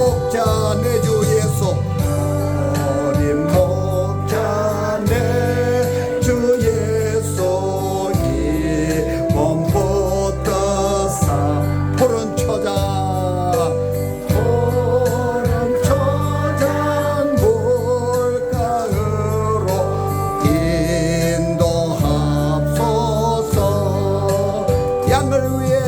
목자 내 주 예수 어린 목자 내 주 예수 이몸부터 사 푸른 처자 푸른 초자 물가으로 인도합소서. 양을 위해